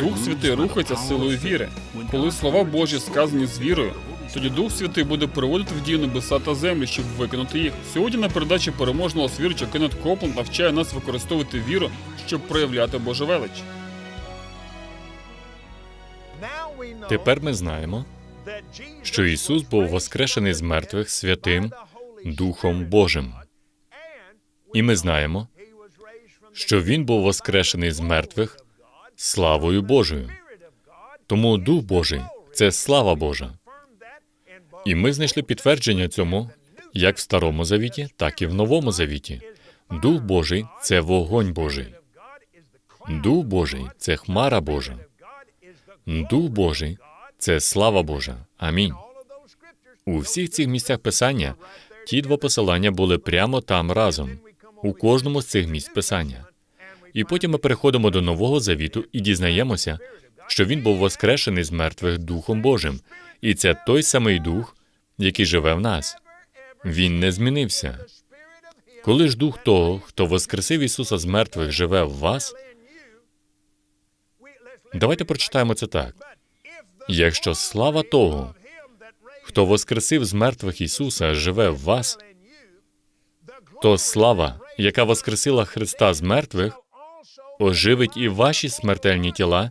Дух Святий рухається силою віри. Коли слова Божі сказані з вірою, тоді Дух Святий буде переводити в дію небеса та землі, щоб виконати їх. Сьогодні на передачі переможного свірча Кеннет Копланд навчає нас використовувати віру, щоб проявляти Божу велич. Тепер ми знаємо, що Ісус був воскрешений з мертвих святим Духом Божим. І ми знаємо, що Він був воскрешений з мертвих славою Божою. Тому Дух Божий це слава Божа. І ми знайшли підтвердження цьому як в Старому Завіті, так і в Новому Завіті. Дух Божий це вогонь Божий. Дух Божий це хмара Божа. Дух Божий це слава Божа. Амінь. У всіх цих місцях писання ті два посилання були прямо там разом, у кожному з цих місць писання. І потім ми переходимо до Нового Завіту і дізнаємося, що він був воскрешений з мертвих Духом Божим. І це той самий Дух, який живе в нас. Він не змінився. Коли ж Дух того, хто воскресив Ісуса з мертвих, живе в вас, давайте прочитаємо це так. Якщо слава того, хто воскресив з мертвих Ісуса, живе в вас, то слава, яка воскресила Христа з мертвих, оживить і ваші смертельні тіла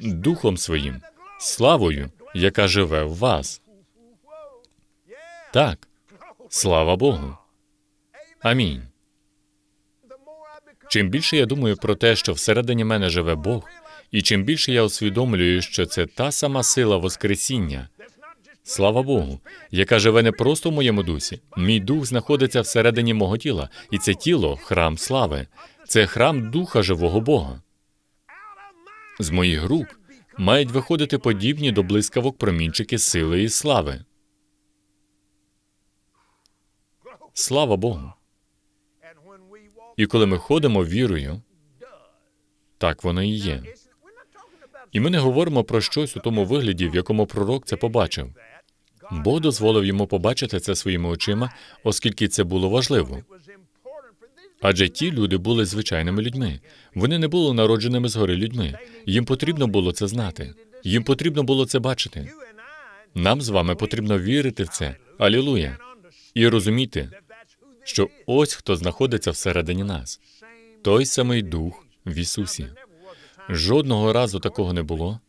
Духом Своїм, славою, яка живе в вас. Так, слава Богу. Амінь. Чим більше я думаю про те, що всередині мене живе Бог, і чим більше я усвідомлюю, що це та сама сила Воскресіння, слава Богу, яка живе не просто в моєму дусі. Мій дух знаходиться всередині мого тіла, і це тіло храм слави, це храм Духа живого Бога. З моїх рук мають виходити подібні до блискавок промінчики сили і слави. Слава Богу. І коли ми ходимо вірою, так воно і є. І ми не говоримо про щось у тому вигляді, в якому пророк це побачив. Бог дозволив йому побачити це своїми очима, оскільки це було важливо. Адже ті люди були звичайними людьми. Вони не були народженими згори людьми. Їм потрібно було це знати. Їм потрібно було це бачити. Нам з вами потрібно вірити в це. Алілуя. І розуміти, що ось хто знаходиться всередині нас, той самий дух в Ісусі. Жодного разу такого не було.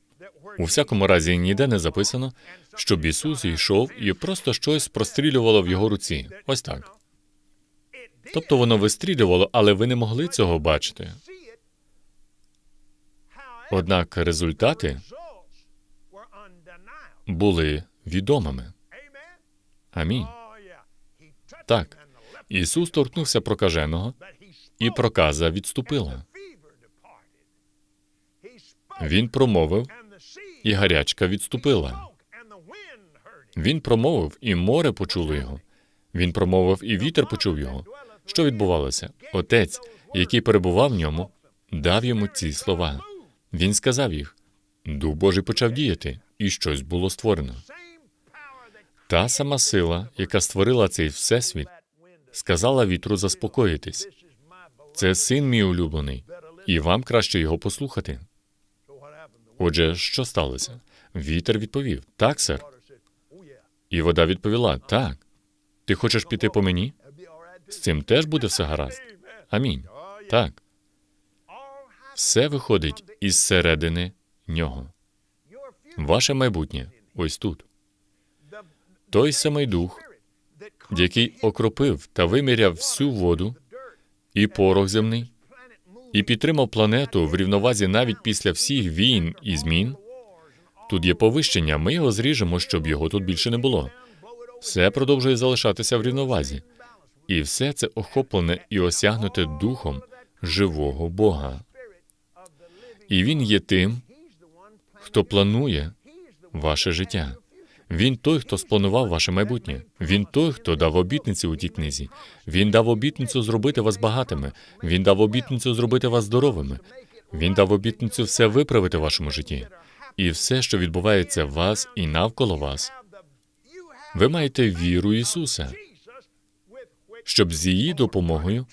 У всякому разі, ніде не записано, щоб Ісус йшов і просто щось прострілювало в його руці. Ось так. Тобто воно вистрілювало, але ви не могли цього бачити. Однак результати були відомими. Амінь. Так. Ісус торкнувся прокаженого, і проказа відступила. Він промовив, і гарячка відступила. Він промовив, і море почуло його. Він промовив, і вітер почув його. Що відбувалося? Отець, який перебував в ньому, дав йому ці слова. Він сказав їх. Дух Божий почав діяти, і щось було створено. Та сама сила, яка створила цей всесвіт, сказала вітру заспокоїтись. Це син мій улюблений, і вам краще його послухати. Отже, що сталося? Вітер відповів: Так, сер. І вода відповіла: Так. Ти хочеш піти по мені? З цим теж буде все гаразд. Амінь. Так. Все виходить із середини нього. Ваше майбутнє ось тут. Той самий дух, який окропив та виміряв всю воду і порох земний, і підтримав планету в рівновазі навіть після всіх війн і змін. Тут є повищення, ми його зріжемо, щоб його тут більше не було. Все продовжує залишатися в рівновазі, і все це охоплене і осягнуте духом живого Бога. І він є тим, хто планує ваше життя. Він той, хто спланував ваше майбутнє. Він той, хто дав обітниці у тій книзі. Він дав обітницю зробити вас багатими. Він дав обітницю зробити вас здоровими. Він дав обітницю все виправити в вашому житті. І все, що відбувається в вас і навколо вас, ви маєте віру Ісуса, щоб з її допомогою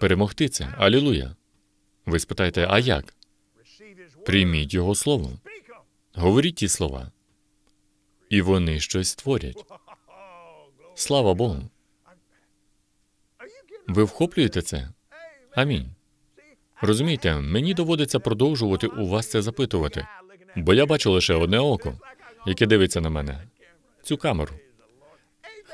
перемогти це. Алілуя. Ви спитаєте, а як? Прийміть його слово. Говоріть ті слова. І вони щось створять. Слава Богу. Ви вхоплюєте це? Амінь. Розумієте, мені доводиться продовжувати у вас це запитувати, бо я бачу лише одне око, яке дивиться на мене цю камеру.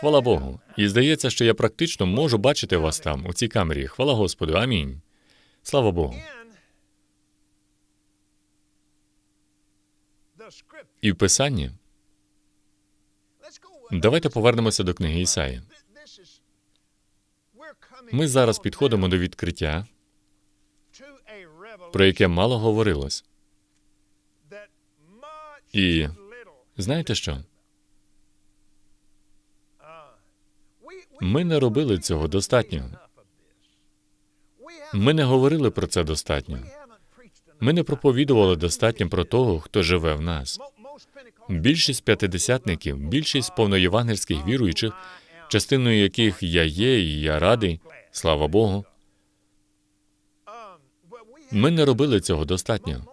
Хвала Богу. І здається, що я практично можу бачити вас там, у цій камері. Хвала Господу. Амінь. Слава Богу. І в Писанні давайте повернемося до книги Ісаї. Ми зараз підходимо до відкриття, про яке мало говорилось. І знаєте що? Ми не робили цього достатньо. Ми не говорили про це достатньо. Ми не проповідували достатньо про того, хто живе в нас. Більшість п'ятидесятників, більшість повноєвангельських віруючих, частиною яких я є, і я радий, слава Богу. Ми не робили цього достатньо.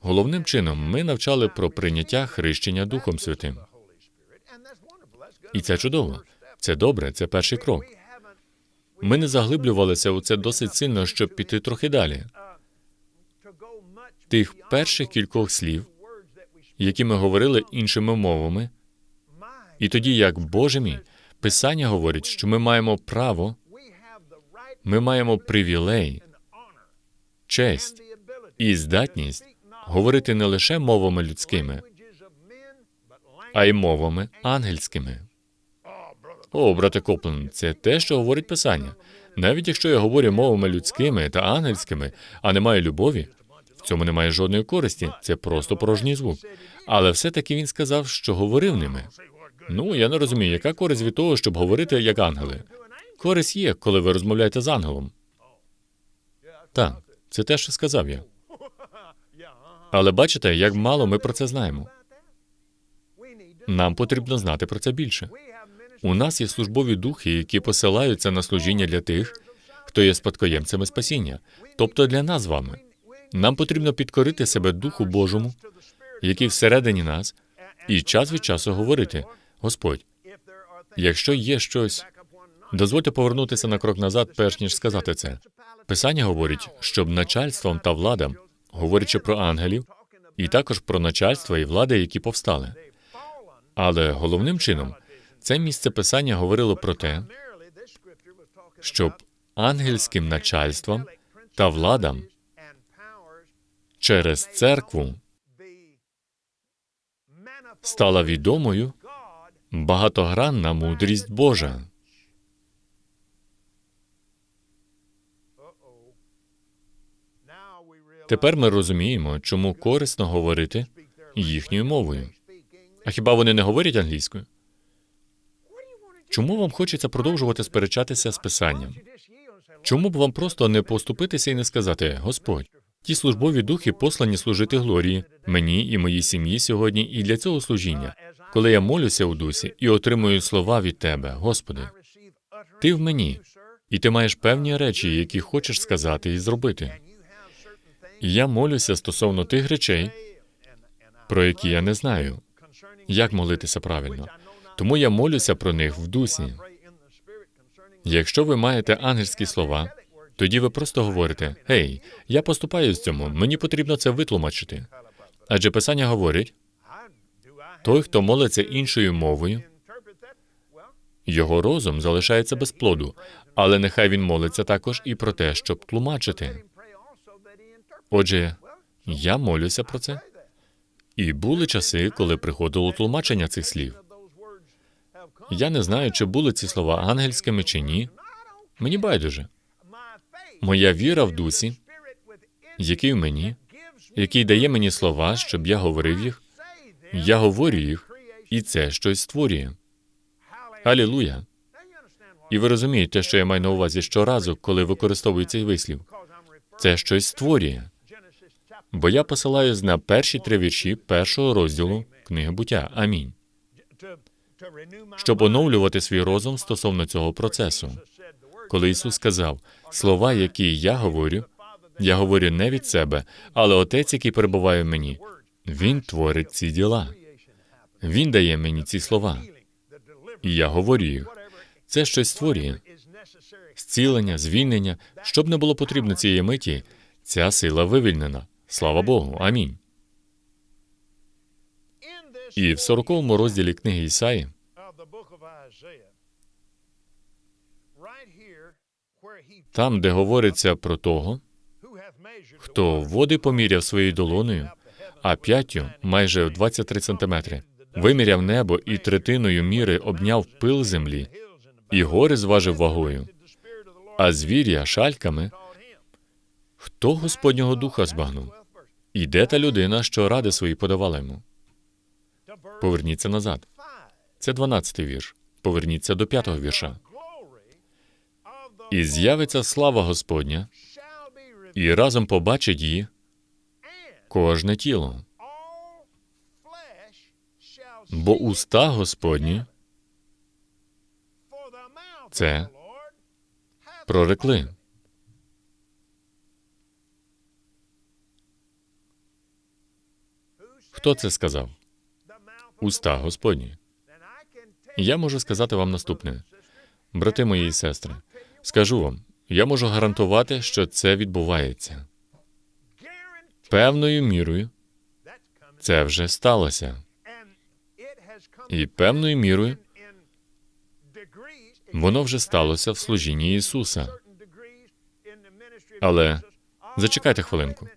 Головним чином ми навчали про прийняття хрещення Духом Святим. І це чудово. Це добре, це перший крок. Ми не заглиблювалися у це досить сильно, щоб піти трохи далі. Тих перших кількох слів, які ми говорили іншими мовами, і тоді, як Боже мій, Писання говорить, що ми маємо право, ми маємо привілей, честь і здатність говорити не лише мовами людськими, а й мовами ангельськими. О, брате Коплен, це те, що говорить Писання. Навіть якщо я говорю мовами людськими та ангельськими, а не маю любові, в цьому немає жодної користі, це просто порожній звук. Але все-таки він сказав, що говорив ними. Ну, я не розумію, яка користь від того, щоб говорити як ангели. Користь є, коли ви розмовляєте з ангелом. Так, це те, що сказав я. Але бачите, як мало ми про це знаємо. Нам потрібно знати про це більше. У нас є службові духи, які посилаються на служіння для тих, хто є спадкоємцями спасіння, тобто для нас з вами. Нам потрібно підкорити себе Духу Божому, який всередині нас, і час від часу говорити: Господь, якщо є щось, дозвольте повернутися на крок назад, перш ніж сказати це. Писання говорить, щоб начальством та владам, говорячи про ангелів, і також про начальство і влади, які повстали. Але головним чином це місце писання говорило про те, щоб ангельським начальством та владам через церкву стала відомою багатогранна мудрість Божа. Тепер ми розуміємо, чому корисно говорити їхньою мовою. А хіба вони не говорять англійською? Чому вам хочеться продовжувати сперечатися з писанням? Чому б вам просто не поступитися і не сказати, Господь, ті службові духи послані служити глорії мені і моїй сім'ї сьогодні, і для цього служіння, коли я молюся у дусі і отримую слова від Тебе, Господи, Ти в мені, і ти маєш певні речі, які хочеш сказати і зробити. І я молюся стосовно тих речей, про які я не знаю, як молитися правильно. Тому я молюся про них в дусі. Якщо ви маєте ангельські слова, тоді ви просто говорите: Гей, я поступаю з цьому, мені потрібно це витлумачити. Адже писання говорить: той, хто молиться іншою мовою, його розум залишається без плоду, але нехай він молиться також і про те, щоб тлумачити. Отже, я молюся про це. І були часи, коли приходило тлумачення цих слів. Я не знаю, чи були ці слова ангельськими чи ні. Мені байдуже. Моя віра в дусі, який в мені, який дає мені слова, щоб я говорив їх, я говорю їх, і це щось створює. Алілуя. І ви розумієте, що я маю на увазі щоразу, коли використовую цей вислів. Це щось створює. Бо я посилаюсь на перші три вірші першого розділу книги буття. Амінь. Щоб оновлювати свій розум стосовно цього процесу. Коли Ісус сказав, слова, які я говорю, Я говорю не від себе, але отець, який перебуває в мені, він творить ці діла. Він дає мені ці слова, і я говорю їх. Це щось створює. Зцілення, звільнення, щоб не було потрібно цієї миті, ця сила вивільнена. Слава Богу. Амінь. І в 40-му розділі книги Ісаї там, де говориться про того, хто води поміряв своєю долоною, а п'яттю майже в 23 сантиметри, виміряв небо і третиною міри обняв пил землі, і гори зважив вагою, а звір'я шальками, хто Господнього духа збагнув? І де та людина, що ради свої подавала йому? Поверніться назад. Це 12-й вірш. Поверніться до п'ятого вірша. І з'явиться слава Господня, і разом побачить її кожне тіло. Бо уста Господні це прорекли. Хто це сказав? Уста Господні. Я можу сказати вам наступне, брати мої і сестри. Скажу вам, я можу гарантувати, що це відбувається. Певною мірою це вже сталося. І певною мірою воно вже сталося в служінні Ісуса. Але зачекайте хвилинку.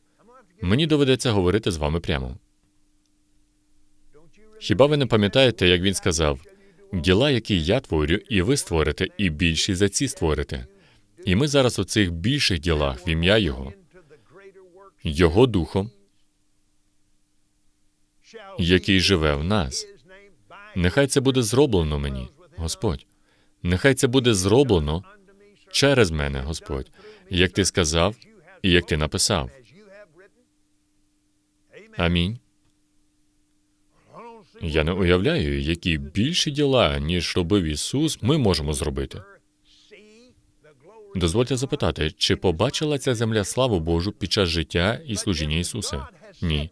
Мені доведеться говорити з вами прямо. Хіба ви не пам'ятаєте, як він сказав: діла, які я творю, і ви створите, і більші за ці створите. І ми зараз у цих більших ділах в ім'я Його, Його Духом, який живе в нас. Нехай це буде зроблено мені, Господь. Нехай це буде зроблено через мене, Господь, як ти сказав і як ти написав. Амінь. Я не уявляю, які більші діла, ніж робив Ісус, ми можемо зробити. Дозвольте запитати, чи побачила ця земля славу Божу під час життя і служіння Ісуса? Ні.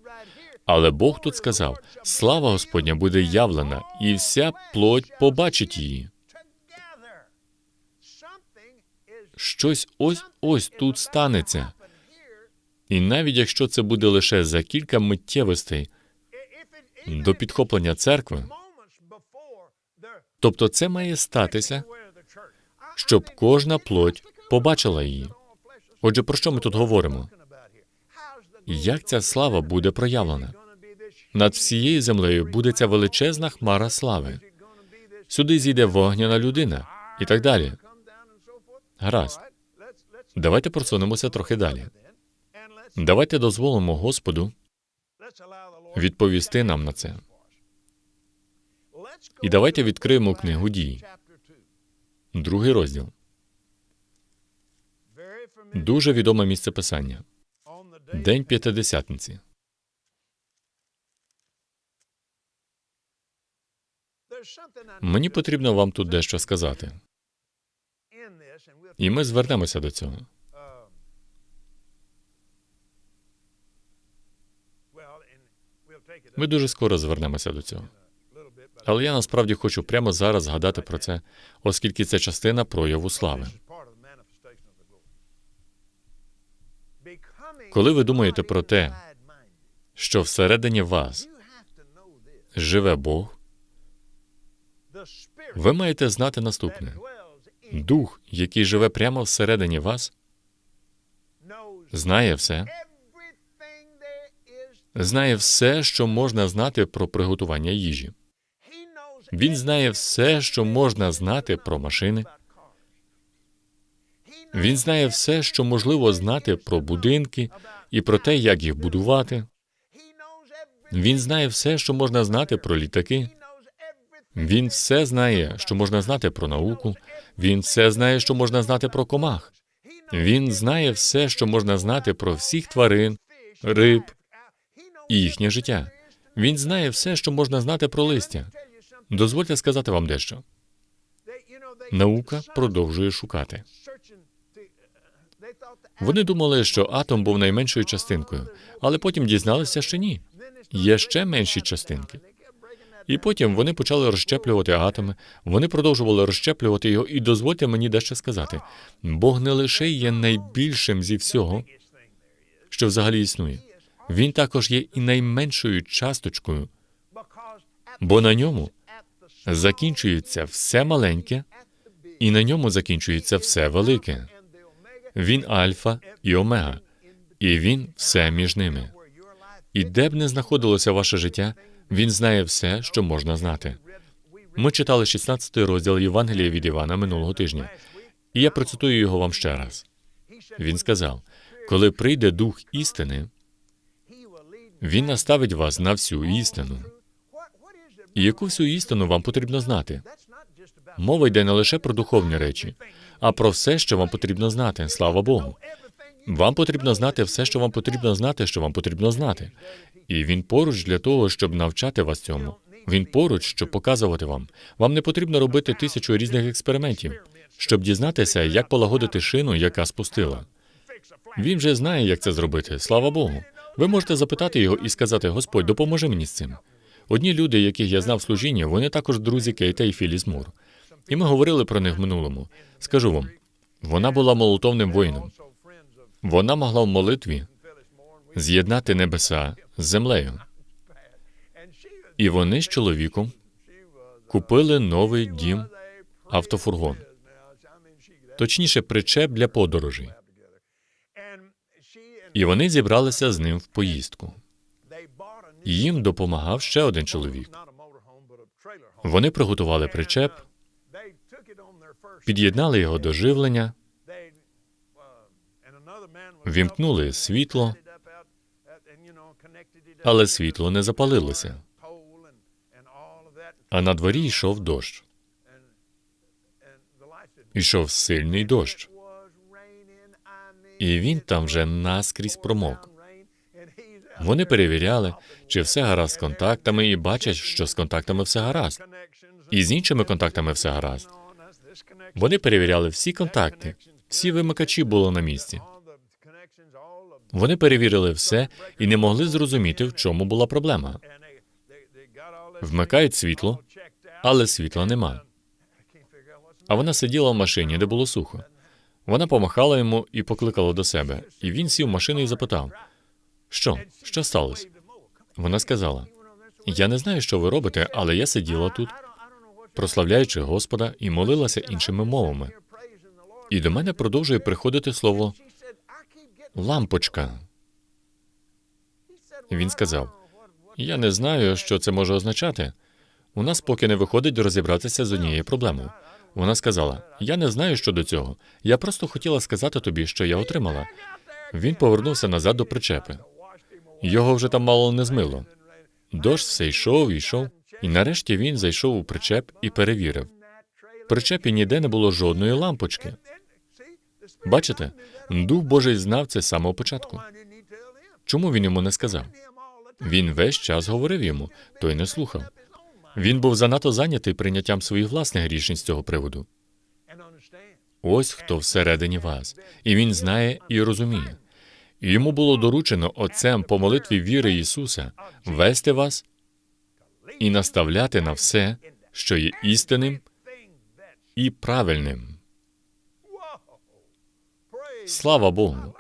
Але Бог тут сказав: слава Господня буде явлена, і вся плоть побачить її. Щось ось ось тут станеться. І навіть якщо це буде лише за кілька миттєвостей до підхоплення церкви, тобто це має статися, щоб кожна плоть побачила її. Отже, про що ми тут говоримо? Як ця слава буде проявлена? Над всією землею буде ця величезна хмара слави. Сюди зійде вогняна людина і так далі. Гаразд. Давайте просунемося трохи далі. Давайте дозволимо Господу відповісти нам на це. І давайте відкриємо книгу дій, другий розділ. Дуже відоме місце писання. День п'ятидесятниці. Мені потрібно вам тут дещо сказати, і ми звернемося до цього. Ми дуже скоро звернемося до цього. Але я насправді хочу прямо зараз згадати про це, оскільки це частина прояву слави. Коли ви думаєте про те, що всередині вас живе Бог, ви маєте знати наступне: дух, який живе прямо всередині вас, знає все, знає все, що можна знати про приготування їжі. Він знає все, що можна знати про машини. Він знає все, що можливо знати про будинки і про те, як їх будувати. Він знає все, що можна знати про літаки. Він все знає, що можна знати про науку. Він все знає, що можна знати про комах. Він знає все, що можна знати про всіх тварин, риб і їхнє життя. Він знає все, що можна знати про листя. Дозвольте сказати вам дещо. Наука продовжує шукати. Вони думали, що атом був найменшою частинкою, але потім дізналися, що ні. Є ще менші частинки. І потім вони почали розщеплювати атоми, вони продовжували розщеплювати його, і дозвольте мені дещо сказати. Бог не лише є найбільшим зі всього, що взагалі існує. Він також є і найменшою часточкою, бо на ньому закінчується все маленьке, і на ньому закінчується все велике. Він альфа і омега, і він все між ними. І де б не знаходилося ваше життя, він знає все, що можна знати. Ми читали 16 розділ Євангелія від Івана минулого тижня, і я процитую його вам ще раз. Він сказав: коли прийде дух істини, він наставить вас на всю істину. І яку всю істину вам потрібно знати? Мова йде не лише про духовні речі, а про все, що вам потрібно знати. Слава Богу. Вам потрібно знати все, що вам потрібно знати, що вам потрібно знати. І він поруч для того, щоб навчати вас цьому. Він поруч, щоб показувати вам. Вам не потрібно робити тисячу різних експериментів, щоб дізнатися, як полагодити шину, яка спустила. Він вже знає, як це зробити. Слава Богу. Ви можете запитати його і сказати: Господь, допоможи мені з цим. Одні люди, яких я знав в служінні, вони також друзі Кейта і Філіс Мур. І ми говорили про них в минулому. Скажу вам, вона була молотовним воїном. Вона могла в молитві з'єднати небеса з землею. І вони з чоловіком купили новий дім автофургон, точніше, причеп для подорожей. І вони зібралися з ним в поїздку. Їм допомагав ще один чоловік. Вони приготували причеп, під'єднали його до живлення, вімкнули світло, але світло не запалилося. А на дворі йшов дощ. Ішов сильний дощ. І він там вже наскрізь промок. Вони перевіряли, чи все гаразд з контактами, і бачать, що з контактами все гаразд. І з іншими контактами все гаразд. Вони перевіряли всі контакти, всі вимикачі були на місці. Вони перевірили все і не могли зрозуміти, в чому була проблема. Вмикають світло, але світла нема. А вона сиділа в машині, де було сухо. Вона помахала йому і покликала до себе. І він сів в машину і запитав: Що? Що сталося? Вона сказала: Я не знаю, що ви робите, але я сиділа тут, прославляючи Господа, і молилася іншими мовами. І до мене продовжує приходити слово лампочка. Він сказав: Я не знаю, що це може означати. У нас поки не виходить розібратися з однією проблемою. Вона сказала: Я не знаю щодо цього. Я просто хотіла сказати тобі, що я отримала. Він повернувся назад до причепи. Його вже там мало не змило. Дощ все йшов йшов, і нарешті він зайшов у причеп і перевірив. В причепі ніде не було жодної лампочки. Бачите, Дух Божий знав це з самого початку. Чому він йому не сказав? Він весь час говорив йому, той не слухав. Він був занадто зайнятий прийняттям своїх власних рішень з цього приводу. Ось хто всередині вас, і він знає і розуміє. Йому було доручено Отцем по молитві віри Ісуса вести вас і наставляти на все, що є істинним і правильним. Слава Богу!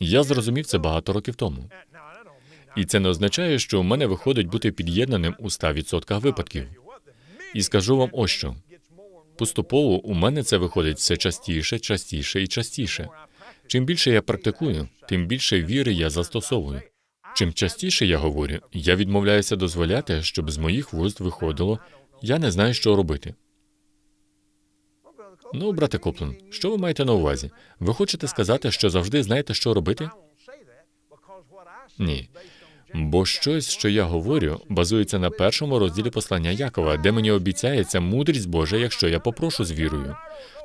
Я зрозумів це багато років тому. І це не означає, що у мене виходить бути під'єднаним у 100% випадків. І скажу вам ось що. Поступово у мене це виходить все частіше, частіше і частіше. Чим більше я практикую, тим більше віри я застосовую. Чим частіше я говорю, я відмовляюся дозволяти, щоб з моїх вуст виходило, я не знаю, що робити. Ну, брате Коплен, що ви маєте на увазі? Ви хочете сказати, що завжди знаєте, що робити? Ні. Бо щось, що я говорю, базується на першому розділі послання Якова, де мені обіцяється мудрість Божа, якщо я попрошу з вірою.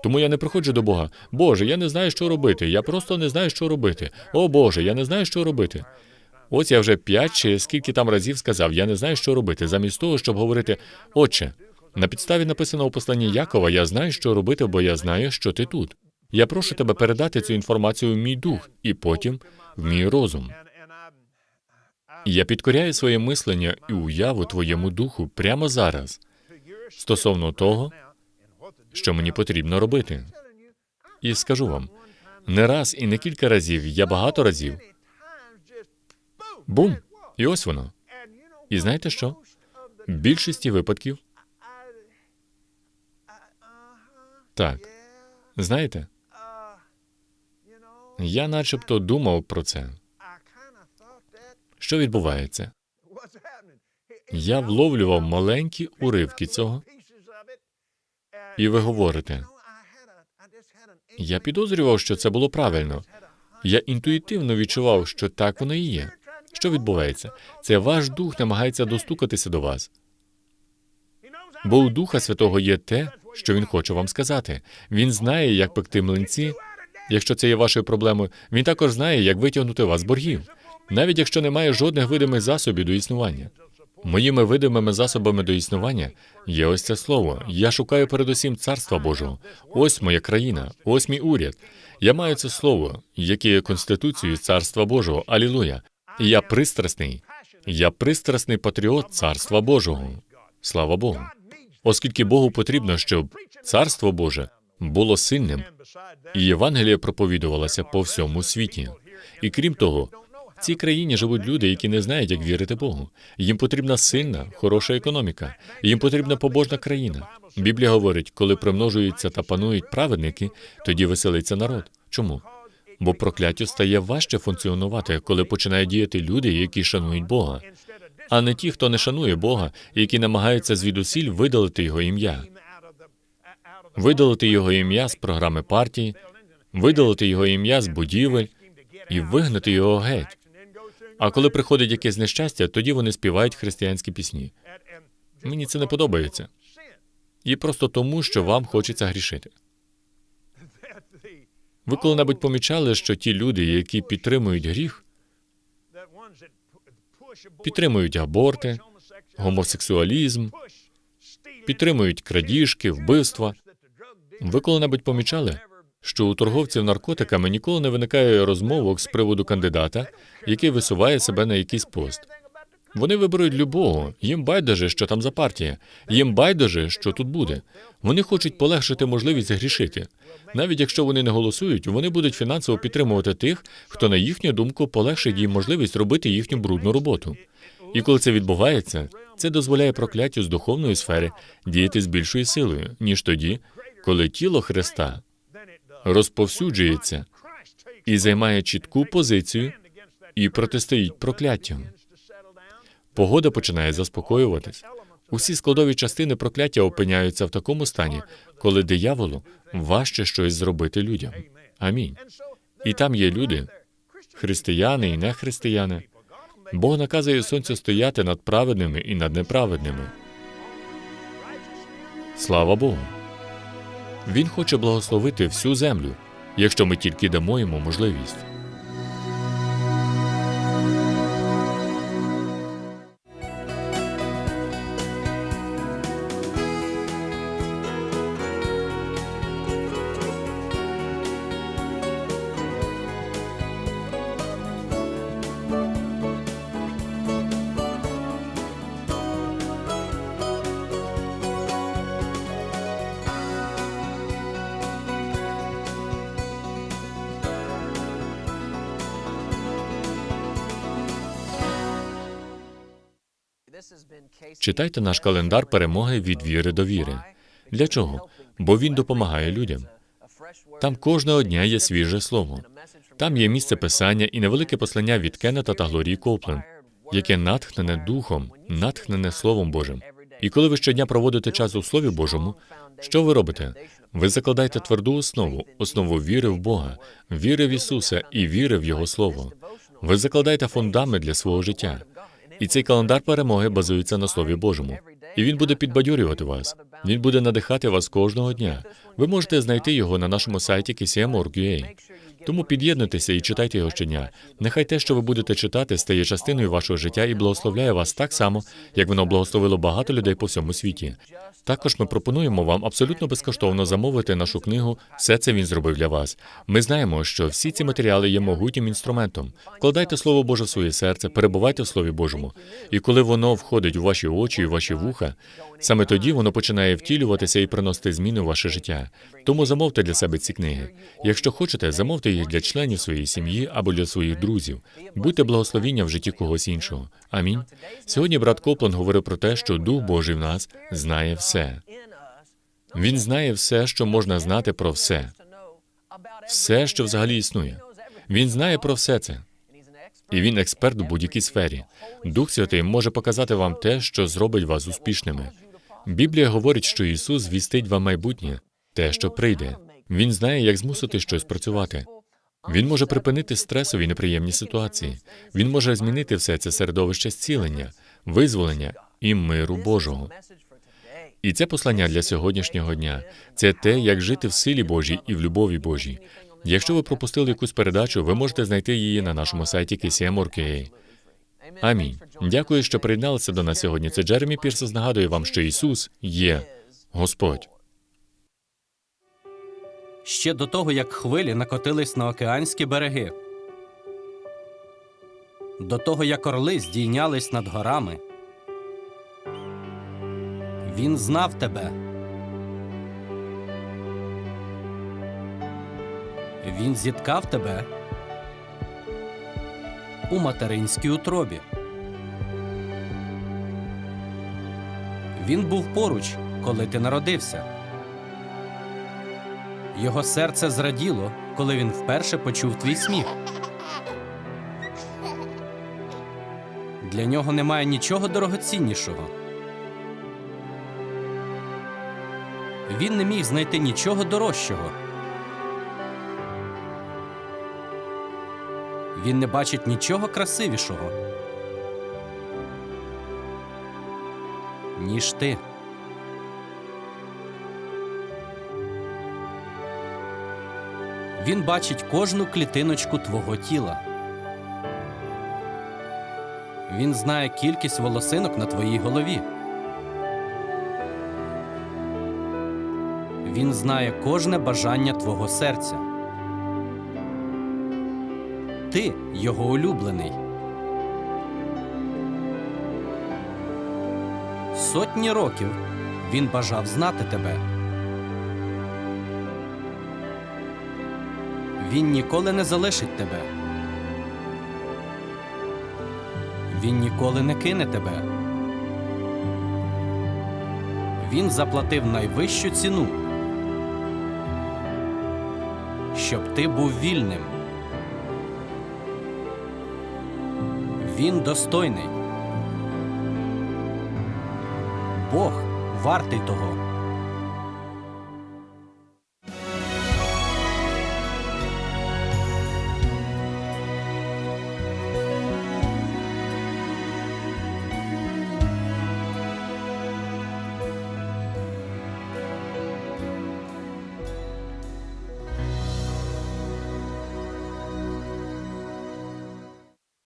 Тому я не приходжу до Бога. Боже, я не знаю, що робити. Я просто не знаю, що робити. О Боже, я не знаю, що робити. Ось я вже п'ять чи скільки там разів сказав, я не знаю, що робити, замість того, щоб говорити, Отче, на підставі написаного послання Якова, я знаю, що робити, бо я знаю, що ти тут. Я прошу тебе передати цю інформацію в мій дух і потім в мій розум. Я підкоряю своє мислення і уяву твоєму духу прямо зараз стосовно того, що мені потрібно робити. І скажу вам, не раз і не кілька разів, я багато разів. Бум! І ось воно. І знаєте що? В більшості випадків так. Знаєте, я начебто думав про це. Що відбувається? Я вловлював маленькі уривки цього, і ви говорите, я підозрював, що це було правильно. Я інтуїтивно відчував, що так воно і є. Що відбувається? Це ваш дух намагається достукатися до вас. Бо у Духа Святого є те, що він хоче вам сказати. Він знає, як пекти млинці. Якщо це є вашою проблемою, він також знає, як витягнути вас з боргів, навіть якщо немає жодних видимих засобів до існування. Моїми видимими засобами до існування є ось це слово. Я шукаю передусім царства Божого. Ось моя країна, ось мій уряд. Я маю це слово, яке є конституцією царства Божого. Алілуя. Я пристрасний. Я пристрасний патріот царства Божого. Слава Богу. Оскільки Богу потрібно, щоб царство Боже було сильним, і Євангеліє проповідувалося по всьому світі. І крім того, в цій країні живуть люди, які не знають, як вірити Богу. Їм потрібна сильна, хороша економіка. Їм потрібна побожна країна. Біблія говорить, коли примножуються та панують праведники, тоді веселиться народ. Чому? Бо прокляттю стає важче функціонувати, коли починають діяти люди, які шанують Бога, а не ті, хто не шанує Бога, які намагаються звідусіль видалити його ім'я, видалити його ім'я з програми партії, видалити його ім'я з будівель і вигнати його геть. А коли приходить якесь нещастя, тоді вони співають християнські пісні. Мені це не подобається. І просто тому, що вам хочеться грішити. Ви коли-небудь помічали, що ті люди, які підтримують гріх, підтримують аборти, гомосексуалізм, підтримують крадіжки, вбивства. Ви коли-небудь помічали, що у торговців наркотиками ніколи не виникає розмовок з приводу кандидата, який висуває себе на якийсь пост. Вони виберуть любого, їм байдуже, що там за партія, їм байдуже, що тут буде. Вони хочуть полегшити можливість грішити. Навіть якщо вони не голосують, вони будуть фінансово підтримувати тих, хто, на їхню думку, полегшить їм можливість робити їхню брудну роботу. І коли це відбувається, це дозволяє прокляттю з духовної сфери діяти з більшою силою, ніж тоді, коли тіло Христа розповсюджується і займає чітку позицію і протистоїть прокляттям. Погода починає заспокоюватись. Усі складові частини прокляття опиняються в такому стані, коли дияволу важче щось зробити людям. Амінь. І там є люди, християни і нехристияни. Бог наказує сонцю стояти над праведними і над неправедними. Слава Богу. Він хоче благословити всю землю, якщо ми тільки дамо йому можливість. Читайте наш календар перемоги від віри до віри. Для чого? Бо він допомагає людям. Там кожного дня є свіже слово. Там є місце писання і невелике послання від Кеннета та Глорії Коупленд, яке натхнене духом, натхнене Словом Божим. І коли ви щодня проводите час у Слові Божому, що ви робите? Ви закладаєте тверду основу, основу віри в Бога, віри в Ісуса і віри в Його Слово. Ви закладаєте фундамент для свого життя. І цей календар перемоги базується на Слові Божому. І він буде підбадьорювати вас. Він буде надихати вас кожного дня. Ви можете знайти його на нашому сайті kcm.org.ua. Тому під'єднуйтеся і читайте його щодня. Нехай те, що ви будете читати, стає частиною вашого життя і благословляє вас так само, як воно благословило багато людей по всьому світі. Також ми пропонуємо вам абсолютно безкоштовно замовити нашу книгу. Все це він зробив для вас. Ми знаємо, що всі ці матеріали є могутнім інструментом. Вкладайте слово Боже в своє серце, перебувайте в Слові Божому. І коли воно входить у ваші очі і ваші вуха, саме тоді воно починає втілюватися і приносити зміни в ваше життя. Тому замовте для себе ці книги. Якщо хочете, замовте їх для членів своєї сім'ї або для своїх друзів. Будьте благословіння в житті когось іншого. Амінь. Сьогодні брат Коплан говорив про те, що Дух Божий в нас знає все. Він знає все, що можна знати про все, все, що взагалі існує. Він знає про все це. І він експерт у будь-якій сфері. Дух Святий може показати вам те, що зробить вас успішними. Біблія говорить, що Ісус звістить вам майбутнє, те, що прийде. Він знає, як змусити щось працювати. Він може припинити стресові неприємні ситуації. Він може змінити все це середовище зцілення, визволення і миру Божого. І це послання для сьогоднішнього дня. Це те, як жити в силі Божій і в любові Божій. Якщо ви пропустили якусь передачу, ви можете знайти її на нашому сайті KCM.org.ua. Амінь. Дякую, що приєдналися до нас сьогодні. Це Джеремі Пірсос нагадує вам, що Ісус є Господь. Ще до того, як хвилі накотились на океанські береги, до того, як орли здійнялись над горами. Він знав тебе. Він зіткав тебе у материнській утробі. Він був поруч, коли ти народився. Його серце зраділо, коли він вперше почув твій сміх. Для нього немає нічого дорогоціннішого. Він не міг знайти нічого дорожчого. Він не бачить нічого красивішого, ніж ти. Він бачить кожну клітиночку твого тіла. Він знає кількість волосинок на твоїй голові. Він знає кожне бажання твого серця. Ти його улюблений. Сотні років він бажав знати тебе. Він ніколи не залишить тебе. Він ніколи не кине тебе. Він заплатив найвищу ціну, щоб ти був вільним. Він достойний. Бог вартий того.